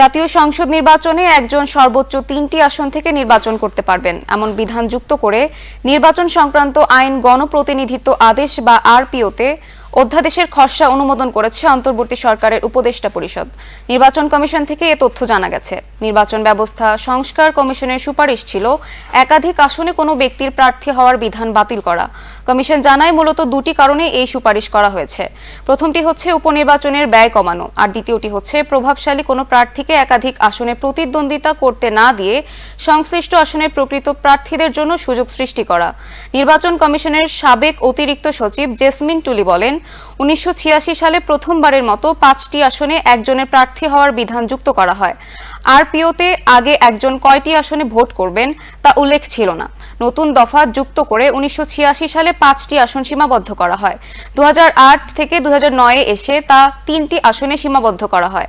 জাতীয় সংসদ নির্বাচনে একজন সর্বোচ্চ তিনটি আসন থেকে নির্বাচন করতে পারবেন। এমন বিধান যুক্ত করে নির্বাচন সংক্রান্ত আইন গণপ্রতিনিধিত্ব আদেশ বা আরপিওতে অধ্যাদেশের খসড়া অনুমোদন করেছে অন্তর্বর্তী সরকারের উপদেষ্টা পরিষদ। নির্বাচন কমিশন থেকে এ তথ্য জানা গেছে। নির্বাচন ব্যবস্থা সংস্কার কমিশনের সুপারিশ ছিল একাধিক আসনে কোনো ব্যক্তির প্রার্থী হওয়ার বিধান বাতিল করা। কমিশন জানায় মূলত দুটি কারণে এই সুপারিশ করা হয়েছে। প্রথমটি হচ্ছে উপনির্বাচনের ব্যয় কমানো, আর দ্বিতীয়টি হচ্ছে প্রভাবশালী কোনো প্রার্থীকে একাধিক আসনে প্রতিদ্বন্দ্বিতা করতে না দিয়ে সংশ্লিষ্ট আসনের প্রকৃত প্রার্থীদের জন্য সুযোগ সৃষ্টি করা। নির্বাচন কমিশনের সাবেক অতিরিক্ত সচিব জেসমিন টুলি বলেন উনিশশো ছিয়াশি সালে প্রথমবারের মতো পাঁচটি আসনে একজনের প্রার্থী হওয়ার বিধান যুক্ত করা হয়। আরপিওতে আগে একজন কয়টি আসনে ভোট করবেন তা উল্লেখ ছিল না। নতুন দফা যুক্ত করে উনিশশো ছিয়াশি সালে পাঁচটি আসন সীমাবদ্ধ করা হয়। দু হাজার আট থেকে দু এসে তা তিনটি আসনে সীমাবদ্ধ করা হয়।